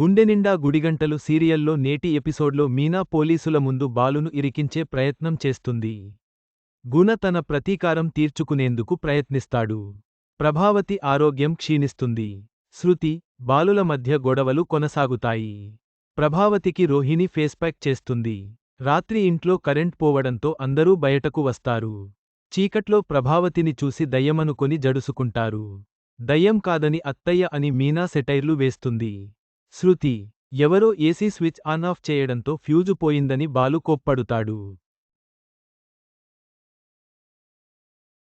గుండెనిండా గుడిగంటలు సీరియల్లో నేటి ఎపిసోడ్లో మీనా పోలీసుల ముందు బాలును ఇరికించే ప్రయత్నం చేస్తుంది. గుణ తన ప్రతీకారం తీర్చుకునేందుకు ప్రయత్నిస్తాడు. ప్రభావతి ఆరోగ్యం క్షీణిస్తుంది. శృతి బాలుల మధ్య గొడవలు కొనసాగుతాయి. ప్రభావతికి రోహిణి ఫేస్ప్యాక్ చేస్తుంది. రాత్రి ఇంట్లో కరెంట్ పోవడంతో అందరూ బయటకు వస్తారు. చీకట్లో ప్రభావతిని చూసి దయ్యమనుకొని జడుసుకుంటారు. దయ్యం కాదని అత్తయ్య అని మీనా సెటైర్లు వేస్తుంది. శృతి ఎవరో ఏసీ స్విచ్ ఆన్ ఆఫ్ చేయడంతో ఫ్యూజు పోయిందని బాలు కోప్పడుతాడు.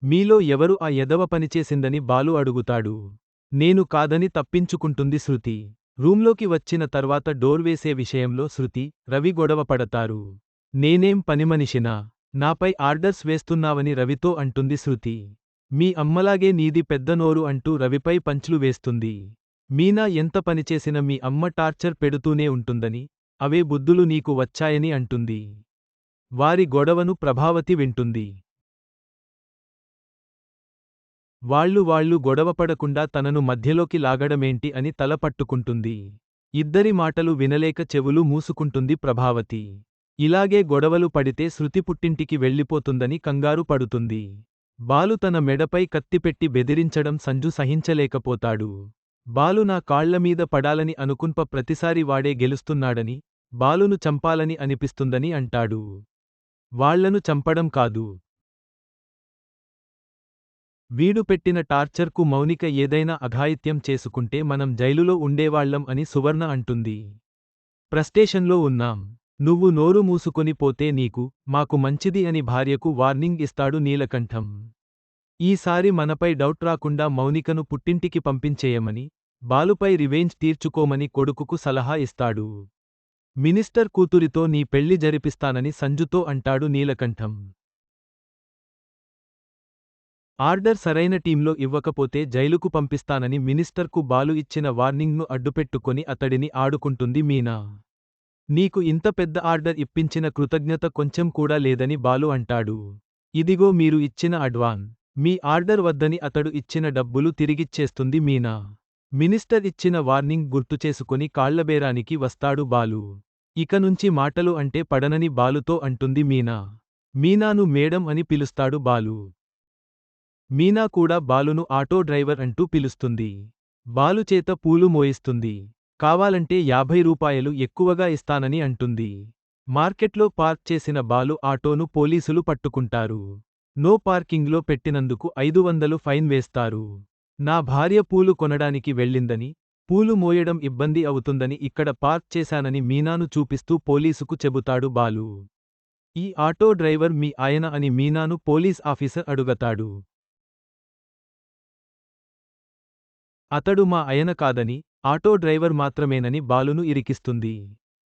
మీలో ఎవరు ఆ ఎదవ పనిచేసిందని బాలు అడుగుతాడు. నేను కాదని తప్పించుకుంటుంది శృతి. రూంలోకి వచ్చిన తర్వాత డోర్ వేసే విషయంలో శృతి రవి గొడవ పడతారు. నేనేం పనిమనిషినా నాపై ఆర్డర్స్ వేస్తున్నావని రవితో అంటుంది శృతి. మీ అమ్మలాగే నీది పెద్ద నోరు అంటూ రవిపై పంచ్లు వేస్తుంది. మీనా ఎంత పనిచేసిన మీ అమ్మ టార్చర్ పెడుతూనే ఉంటుందని అవే బుద్ధులు నీకు వచ్చాయని అంటుంది. వారి గొడవను ప్రభావతి వింటుంది. వాళ్ళు వాళ్ళు గొడవపడకుండా తనను మధ్యలోకి లాగడమేంటి అని తలపట్టుకుంటుంది ఇద్దరి మాటలు వినలేక చెవులు మూసుకుంటుంది ప్రభావతి. ఇలాగే గొడవలు పడితే శృతి పుట్టింటికి వెళ్ళిపోతుందని కంగారు పడుతుంది. బాలు తన మెడపై కత్తిపెట్టి బెదిరించడం సంజు సహించలేకపోతాడు. బాలు నా కాళ్ళమీద పడాలని అనుకుంప ప్రతిసారి వాడే గెలుస్తున్నాడని బాలును చంపాలని అనిపిస్తుందని అంటాడు. వాళ్ళను చంపడం కాదు. వీడు పెట్టిన టార్చర్కు మౌనిక ఏదైనా అఘాయిత్యం చేసుకుంటే మనం జైలులో ఉండేవాళ్ళం అని సువర్ణ అంటుంది. ప్రస్టేషన్లో ఉన్నాం. నువ్వు నోరు మూసుకొని పోతే నీకు మాకు మంచిది అని భార్యకు వార్నింగ్ ఇస్తాడు నీలకంఠం. ఈసారి మనపై డౌట్ రాకుండా మౌనికను పుట్టింటికి పంపించేయమని బాలుపై రివెంజ్ తీర్చుకోమని కొడుకుకు సలహా ఇస్తాడు. మినిస్టర్ కూతురితో నీ పెళ్ళి జరిపిస్తానని సంజుతో అంటాడు నీలకంఠం. ఆర్డర్ సరైన టీంలో ఇవ్వకపోతే జైలుకు పంపిస్తానని మినిస్టర్కు బాలు ఇచ్చిన వార్నింగ్ను అడ్డుపెట్టుకొని అతడిని ఆడుకుంటుంది మీనా. నీకు ఇంత పెద్ద ఆర్డర్ ఇప్పించిన కృతజ్ఞత కొంచెం కూడా లేదని బాలు అంటాడు. ఇదిగో మీరు ఇచ్చిన అడ్వాన్. మీ ఆర్డర్ వద్దని అతడు ఇచ్చిన డబ్బులు తిరిగిచ్చేస్తుంది మీనా. మినిస్టర్ ఇచ్చిన వార్నింగ్ గుర్తుచేసుకుని కాళ్ళబేరానికి వస్తాడు బాలు. ఇక నుంచి మాటలు అంటే పడనని బాలుతో అంటుంది మీనా. మీనాను మేడం అని పిలుస్తాడు బాలు. మీనా కూడా బాలును ఆటో డ్రైవర్ అంటూ పిలుస్తుంది. బాలుచేత పూలు మోయిస్తుంది. కావాలంటే యాభై రూపాయలు ఎక్కువగా ఇస్తానని అంటుంది. మార్కెట్లో పార్క్ చేసిన బాలు ఆటోను పోలీసులు పట్టుకుంటారు. నో పార్కింగ్లో పెట్టినందుకు ఐదు వందలు ఫైన్ వేస్తారు. నా భార్య పూలు కొనడానికి వెళ్ళిందని పూలు మోయడం ఇబ్బంది అవుతుందని ఇక్కడ పార్క్ చేశానని మీనాను చూపిస్తూ పోలీసుకు చెబుతాడు బాలు. ఈ ఆటో డ్రైవర్ మీ ఆయన అని మీనాను పోలీస్ ఆఫీసర్ అడుగతాడు. అతడు మా అయన కాదని ఆటో డ్రైవర్ మాత్రమేనని బాలును ఇరికిస్తుంది.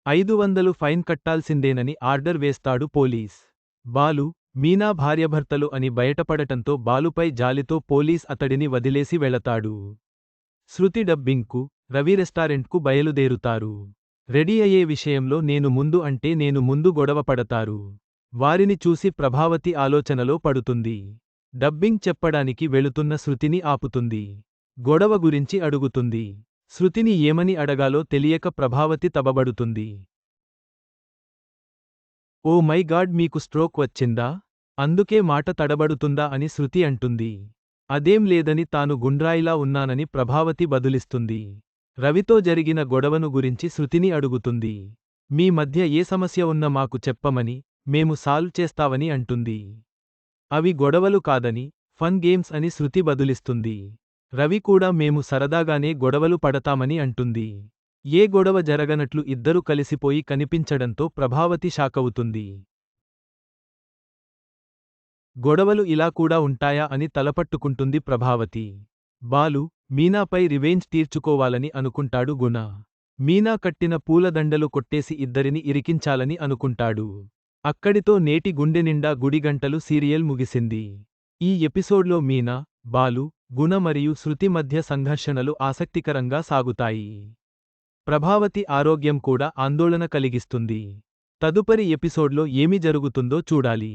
ఐదు వందలు ఫైన్ కట్టాల్సిందేనని ఆర్డర్ వేస్తాడు పోలీస్. బాలు మీనా భార్యభర్తలు అని బయటపడటంతో బాలుపై జాలితో పోలీస్ అతడిని వదిలేసి వెళతాడు. శృతి డబ్బింగ్కు రవి రెస్టారెంట్కు బయలుదేరుతారు. రెడీ అయ్యే విషయంలో నేను ముందు అంటే నేను ముందు గొడవ పడతారు. వారిని చూసి ప్రభావతి ఆలోచనలో పడుతుంది. డబ్బింగ్ చెప్పడానికి వెళుతున్న శృతిని ఆపుతుంది. గొడవ గురించి అడుగుతుంది. శృతిని ఏమని అడగాలో తెలియక ప్రభావతి తబబడుతుంది. ఓ మై గాడ్ మీకు స్ట్రోక్ వచ్చిందా? అందుకే మాట తడబడుతుందా అని శృతి అంటుంది. అదేం లేదని తాను గుండ్రాయిలా ఉన్నానని ప్రభావతి బదులిస్తుంది. రవితో జరిగిన గొడవను గురించి శృతిని అడుగుతుంది. మీ మధ్య ఏ సమస్య ఉన్న మాకు చెప్పమని మేము సాల్వ్ చేస్తావని అంటుంది. అవి గొడవలు కాదని ఫన్ గేమ్స్ అని శృతి బదులిస్తుంది. రవి కూడా మేము సరదాగానే గొడవలు పడతామని అంటుంది. ఏ గొడవ జరగనట్లు ఇద్దరూ కలిసిపోయి కనిపించడంతో ప్రభావతి షాకవుతుంది. గొడవలు ఇలా కూడా ఉంటాయా అని తలపట్టుకుంటుంది ప్రభావతి. బాలు మీనాపై రివెంజ్ తీర్చుకోవాలని అనుకుంటాడు గుణ. మీనా కట్టిన పూలదండలు కొట్టేసి ఇద్దరిని ఇరికించాలని అనుకుంటాడు. అక్కడితో నేటి గుండెనిండా గుడిగంటలు సీరియల్ ముగిసింది. ఈ ఎపిసోడ్లో మీనా బాలు గుణ మరియు శృతి మధ్య సంఘర్షణలు ఆసక్తికరంగా సాగుతాయి. ప్రభావతి ఆరోగ్యం కూడా ఆందోళన కలిగిస్తుంది. తదుపరి ఎపిసోడ్లో ఏమి జరుగుతుందో చూడాలి.